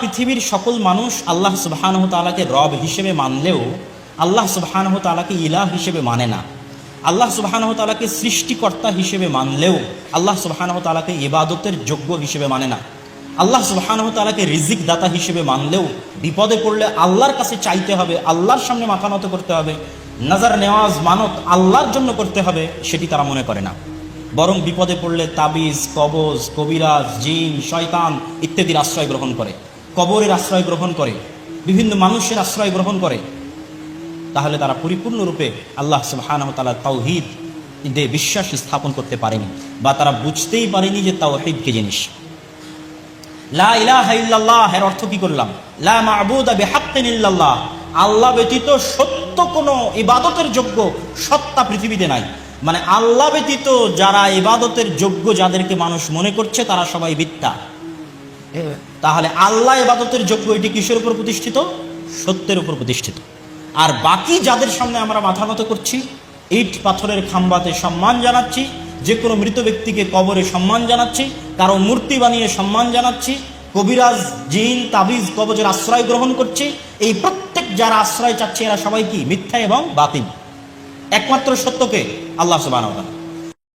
পৃথিবীর সকল মানুষ আল্লাহ সুবাহানহ তালাকে রব হিসেবে মানলেও আল্লাহ সুবাহানহ তালাকে ইলাহ হিসেবে মানে না। আল্লাহ সুবাহানহ তালাকে সৃষ্টিকর্তা হিসেবে মানলেও আল্লাহ সুবাহানহ তালাকে ইবাদতের যোগ্য হিসেবে মানে না। আল্লাহ সুবাহানহ তালাকে রিজিক দাতা হিসেবে মানলেও বিপদে পড়লে আল্লাহর কাছে চাইতে হবে, আল্লাহর সামনে মাথা নত করতে হবে নাজার নেওয়াজ মানত আল্লাহর জন্য করতে হবে, সেটি তারা মনে করে না। বরং বিপদে পড়লে তাবিজ, কবজ, কবিরাজ, জিন, শয়তান ইত্যাদির আশ্রয় গ্রহণ করে। কবরের আশ্রয় গ্রহণ করে, বিভিন্ন মানুষের আশ্রয় গ্রহণ করে। তাহলে তারা পরিপূর্ণরূপে আল্লাহ তাআলা তাওহীদ দে বিশ্বাস স্থাপন করতে পারেনি বা তারা বুঝতেই পারেনি যে তাওহীদ কি জিনিস। লা অর্থ কি করলাম? লা আল্লাহ ব্যতীত সত্য কোনো ইবাদতের যোগ্য সত্তা পৃথিবীতে নাই। মানে আল্লাহ ব্যতীত যারা ইবাদতের যোগ্য যাদেরকে মানুষ মনে করছে, তারা সবাই মিথ্যা। তাহলে আল্লাহ ইবাদতের যোগ্য এটি কিসের উপর প্রতিষ্ঠিত? সত্যের উপর প্রতিষ্ঠিত। আর বাকি যাদের সামনে আমরা মাথা নত করছি, ইট পাথরের খাম্বাতে সম্মান জানাচ্ছি, যে কোনো মৃত ব্যক্তিকে কবরে সম্মান জানাচ্ছি, কারও মূর্তি বানিয়ে সম্মান জানাচ্ছি, কবিরাজ, জিন, তাবিজ কবজের আশ্রয় গ্রহণ করছি, এই প্রত্যেক যারা আশ্রয় চাচ্ছে এরা সবাই কি? মিথ্যা এবং বাতিল। একমাত্র সত্যকে আল্লাহ সুবাহ